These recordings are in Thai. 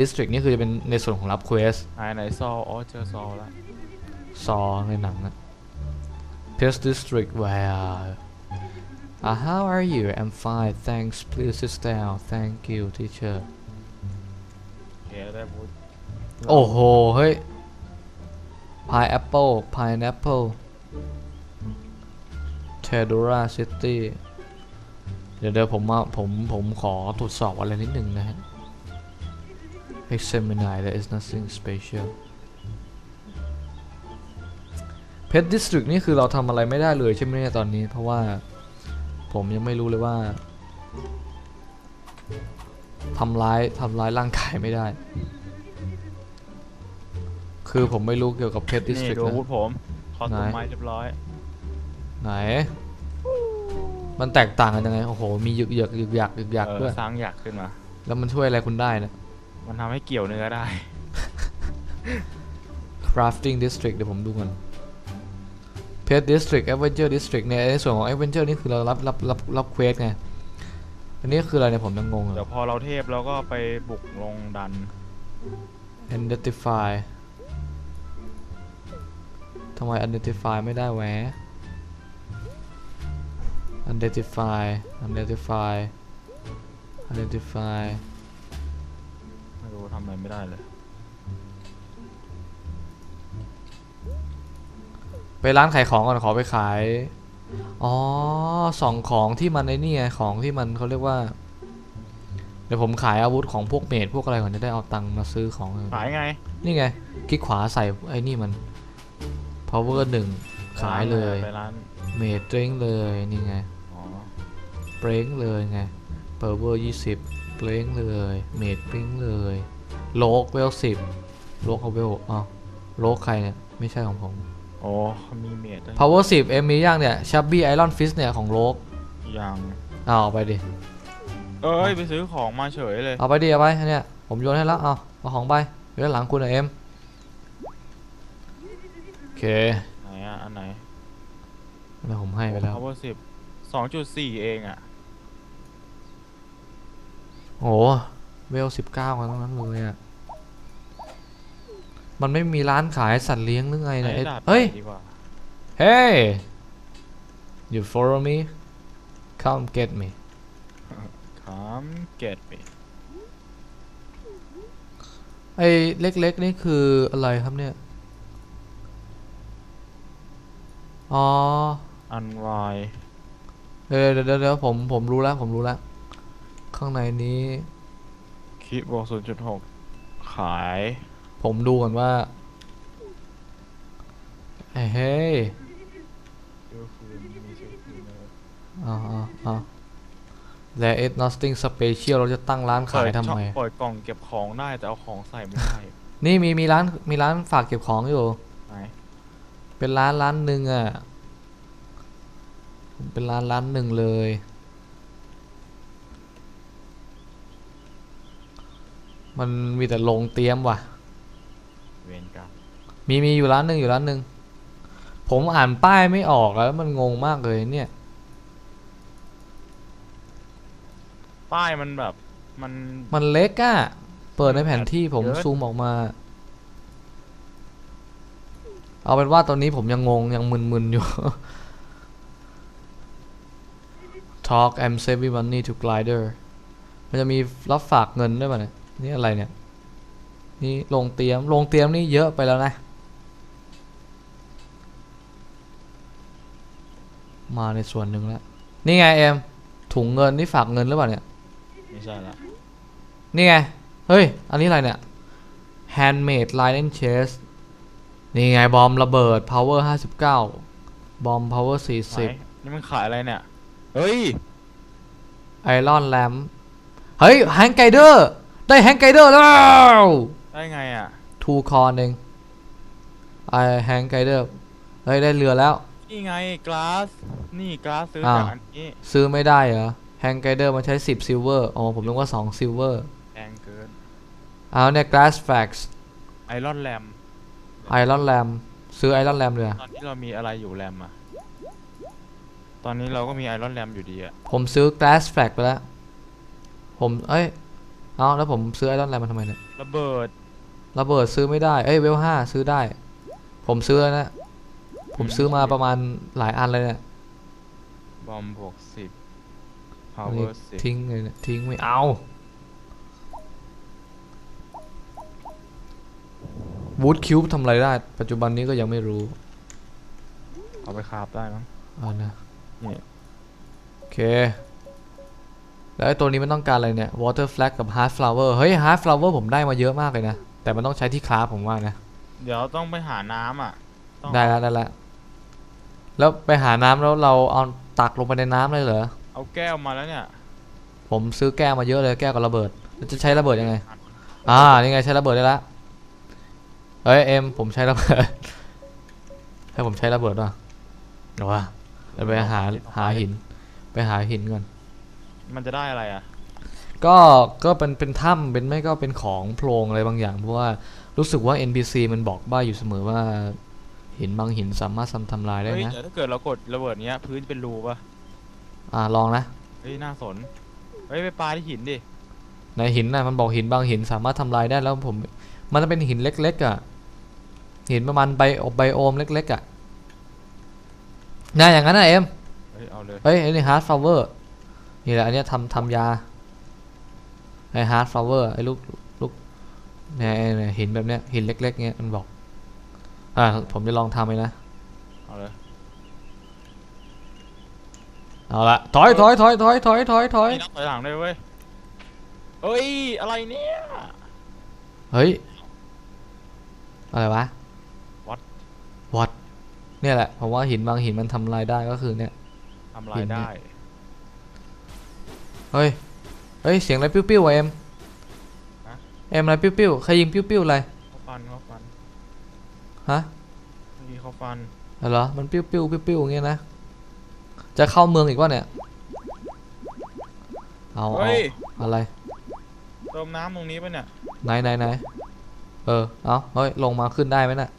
District นี่คือจะเป็นในส่วนของรับเควสไหนไหนซอลอ๋อเจอซอลแล้วซอในหนังอะ Pest District where uh, how are you I'm fine thanks please sit down thank you teacher โอเคแล้วได้พูดโอ้โห เฮ้ย Pineapple Pineapple Tedora City เดี๋ยวเดี๋ยวผมมาผมผมขอตรวจสอบอะไรนิดหนึ่งนะฮะ Examine there is nothing special Pet District นี่คือเราทำอะไรไม่ได้เลยใช่ไหมเนี่ยตอนนี้ เพราะว่าผมยังไม่รู้เลยว่าทำร้ายทำร้ายร่างกายไม่ได้ คือผมไม่รู้เกี่ยวกับ Pet นี่ District ดูอาวุธนะผมคอสตูมไหนไม้เรียบร้อย ไหน มันแตกต่างกันยังไง โอ้โห มียึกยักยึกยักยึกยักเอด้วอยสร้างอยากขึ้นมา แล้วมันช่วยอะไรคุณได้นะ มันทำให้เกี่ยวเนื้อได้ Crafting District เดี๋ยวผมดูก่อน Pet District Adventure District เนี่ยในส่วนของ Adventure นี่คือเรารับรับรับรับเควสไง อันนี้คืออะไรเนี่ยผมยังงงเลเดี๋ย ยวพอเราเทพเราก็ไปบุกลงดัน Identify ทำไม Identify ไม่ได้แหวะ Identify Identify Identify ไม่ รู้ทำอะไรไม่ได้เลย ไปร้านขายของก่อนขอไปขาย อ๋อสองของที่มันไอ้นี่ไงของที่มันเขาเรียกว่า เดี๋ยวผมขายอาวุธของพวกเมดพวกอะไรก่อนจะได้เอาตังค์มาซื้อของขายไง นี่ไงคลิกขวาใส่ไอ้นี่มัน power หนึ่งขายเลยไปร้านเมดเตรงเลยนี่ไงอ๋อเปรงเลยไง power ยี่สิบ เปรงเลยเมดเปรงเลยโลกเวลสิบโลกเอาเวลอ้าวโลกใครเนี่ย ไม่ใช่ของผมโอ้เขามีเมดด้วย power 10เอ็มมีย่างเนี่ย shabby iron fist เนี่ยของโลกยังเอาเอาไปดิ เอ้ย ไปซื้อของมาเฉยเลย เอาไปดิเอาไปอันเนี่ยผมโยนให้แล้ว เอาเอาของไปอยู่ด้านหลังคุณอะเอ็มโอเคไหนอะอันไหนแล้วผมให้ไปแล้วโอ้ power สิบสองจุดสี่เองอะ โอ้เวลสิบเก้ากันทั้งนั้นเลยอะ มันไม่มีร้านขายสัตว์เลี้ยงหรือไงไหนเนี่ยเอ็ดดาบเฮ้ยดีกว่า Hey you follow me come get me คามเก็ตไปไอ้เล็กๆนี่คืออะไรครับเนี่ย อ๋อ อันวายเดี๋ยวเดี๋ยวเดี๋ยวเดี๋ยวผมผมรู้แล้วผมรู้แล้ว ข้างในนี้ คิดบวกศูนย์จุดหกขาย ผมดูก่อนว่า เฮ้ยเฮ้ยเชื้อฟืนมีเชื้อฟืนเลยอ๋ออ๋ออ๋อ There is nothing special เราจะตั้งร้านขายทำไมเปิดกล่องเก็บของได้แต่เอาของใส่ไม่ได้ นี่มีมีร้านมีร้านฝากเก็บของอยู่ไหนเป็นร้านร้านหนึ่งอะ เป็นร้านร้านหนึ่งเลย มันมีแต่ลงเตรียมว่ะ เวรกรรมมีมีอยู่ร้านหนึ่งอยู่ร้านหนึ่งผมอ่านป้ายไม่ออกแล้วมันงงมากเลยเนี่ย ป้ายมันแบบมันมันเล็กอะเปิดในแผนที่ผมเยอะซูมออกมา เอาเป็นว่าตอนนี้ผมยังงงยังมึนๆอยู่ Talk I'm saving money to glider มันจะมีรับฝากเงินด้วยป่ะเนี่ย นี่อะไรเนี่ย นี่ลงเตรียมลงเตรียมนี่เยอะไปแล้วนะ มาในส่วนหนึ่งแล้ว นี่ไงเอ็มถุงเงินนี่ฝากเงินหรือเปล่าเนี่ย ไม่ใช่ละนี่ไง เฮ้ย อันนี้อะไรเนี่ย handmade line and chest นี่ไงบอมระเบิด power 59 บอม power ไหนนี่มันขายอะไรเนี่ย เฮ้ย40 iron lamp เฮ้ย hang glider ได้ hang glider แล้ว ได้ไงอะ two corn เอง I hang glider เฮ้ยได้เรือแล้ว นี่ไงกลาสนี่กลาสซื้ออ้าวจากอันนี้ซื้อไม่ได้เหรอ hang glider มันใช้ 10 silver อ๋อผมนึกว่า2 silver แพงเกินเอาเนี่ย glass fax ไอรอนแรม iron lamp ซื้อ iron lamp เลยอะตอนนี้เรามีอะไรอยู่แรมอะตอนนี้เราก็มีไอรอนแรมอยู่ดีอะผมซื้อ glass flag ไปแล้วผมเอ้ย เอ้าแล้วผมซื้อไอรอนแลนด์มาทำไมเนี่ยระเบิดระเบิดซื้อไม่ได้เอ้ยเวลห้าซื้อได้ ผมซื้อแล้วนะ ผมซื้อมาประมาณหลายอันเลยเนี่ยบอมบวกสิบอันนี้ power สิบทิ้งเลยเนี่ยทิ้งไม่เอาวูดคิวทำอะไรได้ ปัจจุบันนี้ก็ยังไม่รู้ เอาไปคราฟได้มั้งอ่านะนี่โอเค แล้วไอ้ตัวนี้มันต้องการอะไรเนี่ย water flag กับ heart flower เฮ้ย heart flower ผมได้มาเยอะมากเลยนะ แต่มันต้องใช้ที่คราฟผมว่านะ เดี๋ยวต้องไปหาน้ำอะต้องได้แล้วได้แล้วแล้วไปหาน้ำแล้วเราเอาตักลงไปในน้ำเลยเหรอ เอาแก้วมาแล้วเนี่ย ผมซื้อแก้วมาเยอะเลยแก้วกับระเบิดแล้วจะใช้ระเบิดยังไง อ่า นี่ไงใช้ระเบิดได้แล้วเฮ้ยเอ็มผมใช้ระเบิด ให้ผมใช้ระเบิดว่ะเอาวะเราไปหาหาหิน ไปหาหินก่อน มันจะได้อะไรอะ ก็ก็เป็นเป็นถ้ำเป็นไม่ก็เป็นของโพรงอะไรบางอย่าง เพราะว่ารู้สึกว่า NPC มันบอกบ้าอยู่เสมอว่า หินบางหินสามารถทำทำลายได้เฮ้ยนะเดี๋ยวถ้าเกิดเรากดระเบิดเนี้ย พื้นเป็นรูป่ะ อ่าลองนะเฮ้ย น่าสน เฮ้ย ไปปลาที่หินดิ ในหินน่ะมันบอกหินบางหินสามารถทำลายได้แล้วผม มันจะเป็นหินเล็กๆอะหินประมาณไบไบโอมเล็กๆอะน่าอย่างนั้นนะเอ็มเฮ้ย เอาเลย เฮ้ยไอ้นี่ฮาร์ดฟลาเวอร์ นี่แหละอันเนี้ยทำทำยาไอ้ฮาร์ดฟลาเวอร์ไอ้ลูกลูกเนี่ยเนี่ยหินแบบเนี้ยหินเล็กๆเงี้ยมันบอก อ่าผมจะลองทำเลยนะ เอาเลยเอาละถอยถอยถอยถอยถอยถอยถอยนี่นับถอยหลังได้เว้ยเฮ้ยอะไรเนี่ยเฮ้ยอะไรวะ What what เนี่ยแหละผมว่าหินบางหินมันทำลายได้ก็คือเนี่ยทำลาหิยนเนี่ยได้ เฮ้ย เฮ้ย เสียงอะไรปิ้วๆวะเอ็มฮะเอ็มอะไรปิ้วๆ ใครยิงปิ้วๆอะไรเขาฟันเขาฟัน ฮะเมื่อกี้เขาฟันอะไรเหรอ มันปิ้วปิ้วปิ้วปิ้วอย่างเงี้ยนะ จะเข้าเมืองอีกวะเนี่ยเอาเอาเฮ้ยอะไรเติมน้ำตรงนี้ป่ะเนี่ย ไหนไหนไหนเออ เอาเฮ้ย ลงมาขึ้นได้ไหมน่ะ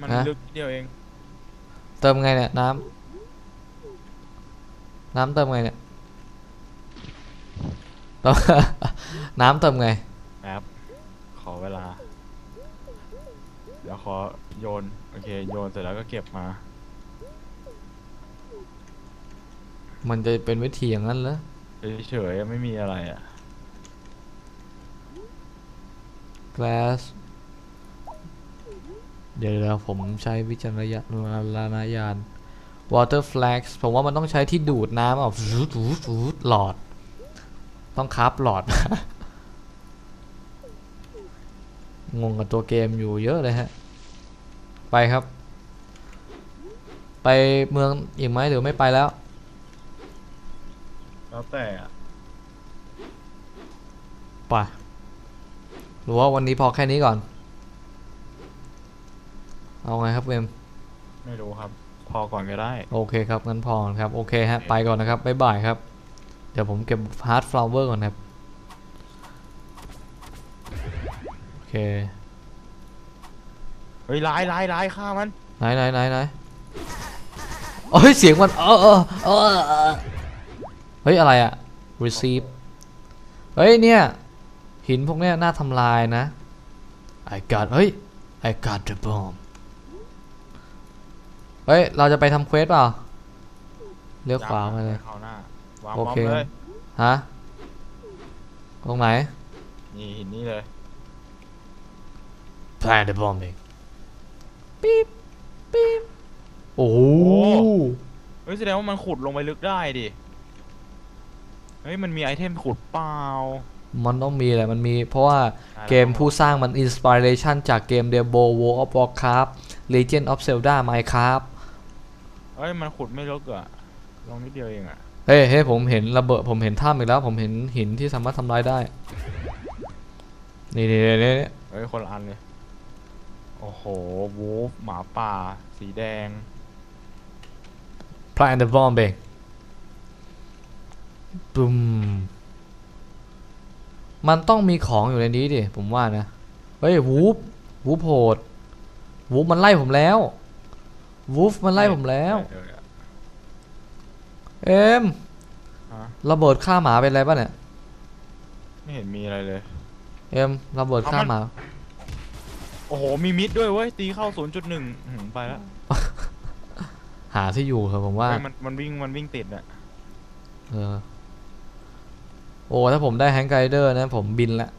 มันฮะลึกนิดเดียวเอง เติมไงเนี่ยน้ำน้ำเติมไงเนี่ย เติมน้ำเติมไงแป๊บขอเวลา เดี๋ยวขอโยน โอเค โยนเสร็จแล้วก็เก็บมา มันจะเป็นวิธีอย่างนั้นเหรอเฉยๆไม่มีอะไรอะ glass เดี๋ยวเดี๋ยวผมใช้วิจารณญาณญาณ water flags ผมว่ามันต้องใช้ที่ดูดน้ำอะฟูดฟูดฟูดหลอด ต้องคับหลอด งงกับตัวเกมอยู่เยอะเลยฮะ ไปครับ ไปเมืองอีกไหมหรือไม่ไปแล้ว แล้วแต่อะไปหรือว่าวันนี้พอแค่นี้ก่อน เอาไงครับเวมไม่รู้ครับ พอก่อนก็ได้ โอเคครับงั้นพอก่อนครับ โอเคฮะ ไปก่อนนะครับ บ๊ายบายครับ เดี๋ยวผมเก็บฮาร์ดฟลาวเวอร์ก่อนครับ โอเคเฮ้ยร้ายร้ายร้ายฆ่ามันไหนไหนไหนไหนเอ้ยเสียงมันเออเออเออเออเฮ้ย อะไรอะ receive เฮ้ย เนี่ย หินพวกเนี้ยน่าทำลายนะ I got เฮ้ย I got the bomb เฮ้ย เราจะไปทำเควสเปล่า เลี้ยวขวามาเลยเข้าหน้า วางโอบอมเค เลยฮะตรงไหน นี่หินนี่เลย Plant the bombing ปี๊บปี๊บโอ้โหเฮ้ยแสดงว่ามันขุดลงไปลึกได้ดิ เฮ้ยมันมีไอเทมขุดเปล่ามันต้องมีแหละมันมีเพราะว่าได้เกมผู้สร้างมันอินสปิเรชันจากเกม Diablo World of Warcraft Legend of Zelda Minecraft เฮ้ยมันขุดไม่ลึกอะลงนิดเดียวเองอะ เฮ้ยเฮ้ยผมเห็นระเบิดผมเห็นถ้ำอีกแล้ว ผมเห็นหินที่สามารถทำลายได้ นี่นี่นี่นี่เฮ้ยคนละอันเลย โอ้โหวูฟหมาป่า สีแดง Plant the bombing ปุ้มมันต้องมีของอยู่ในนี้ดิ ผมว่านะ เฮ้ยวูฟวูฟโหดวูฟมันไล่ผมแล้ววูฟมันไล่ผมแล้ว เออเออเอ็มฮะระเบิดฆ่าหมาเป็นไรป่ะเนี่ย ไม่เห็นมีอะไรเลย เอ็มระเบิดเอาข้ามมันมา โอ้โห มีมิดด้วยเว้ย ตีเข้า 0.1ไปแล้วหาที่อยู่ครับผมว่า เฮ้ยมันมันวิ่งมันวิ่งติดอะเออ โอ้ถ้าผมได้แฮงไกเดอร์นะ ผมบินละ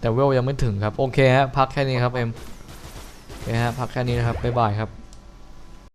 แต่เวลยังไม่ถึงครับ โอเคฮะ พักแค่นี้ครับเอ็มโอเคฮะ พักแค่นี้นะครับ บ๊ายบายครับ